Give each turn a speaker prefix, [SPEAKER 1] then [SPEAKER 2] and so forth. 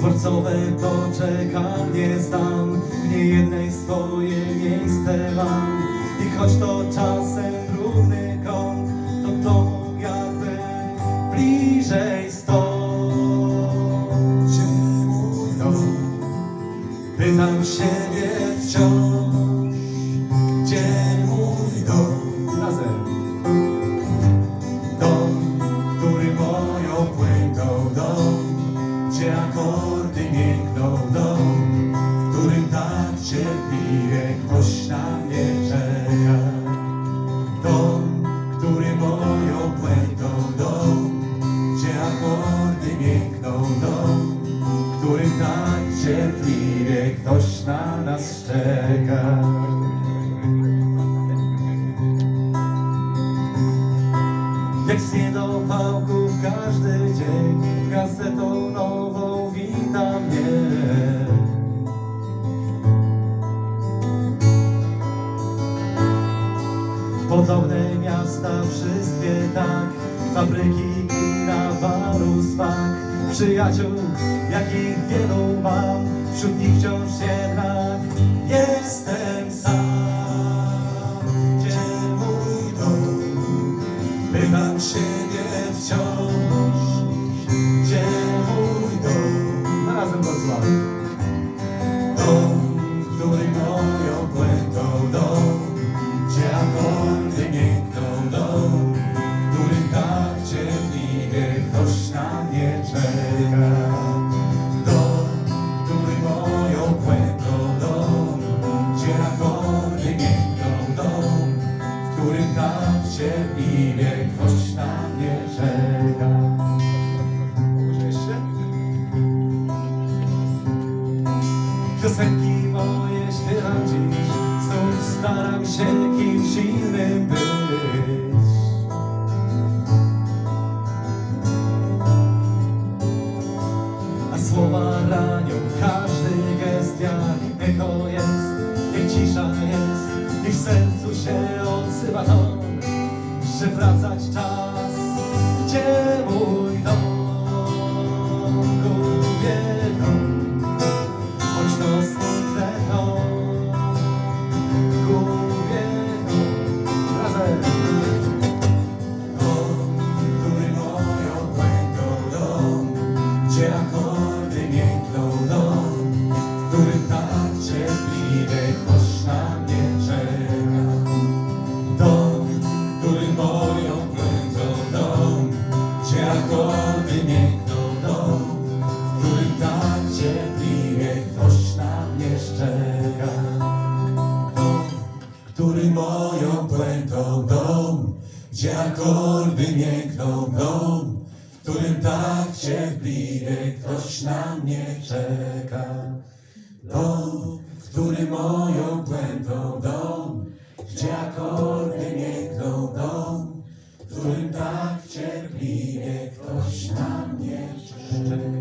[SPEAKER 1] Dworcowe poczekalnie znam, w niejednej swoje miejsce mam. I choć to czasem równy kąt, to to jakby bliżej stąd. Dom? Pytam siebie wciąż, akordy miękną dom, w którym tak cierpliwie ktoś na nas czeka. Jak z niedopałków każdy dzień Gazetą nową wita mnie Podobne miasta wszystkie tak Fabryki, baru, smak Przyjaciół, jakich wielu mam Wśród nich wciąż jednak jestem sam Gdzie mój dom? Pytam siebie wciąż, gdzie mój dom? A razem Wrocław. W którym tak cierpliwie ktoś na mnie czeka. Piosenki moje śpiewam dziś, znów staram się kimś innym być. A słowa ranią każdy gest jak echo moją błędą dom, gdzie akordy miękną dom, w którym tak cierpliwie ktoś na mnie czeka. Dom, który moją błędą dom, cierpliwie ktoś na mnie czeka.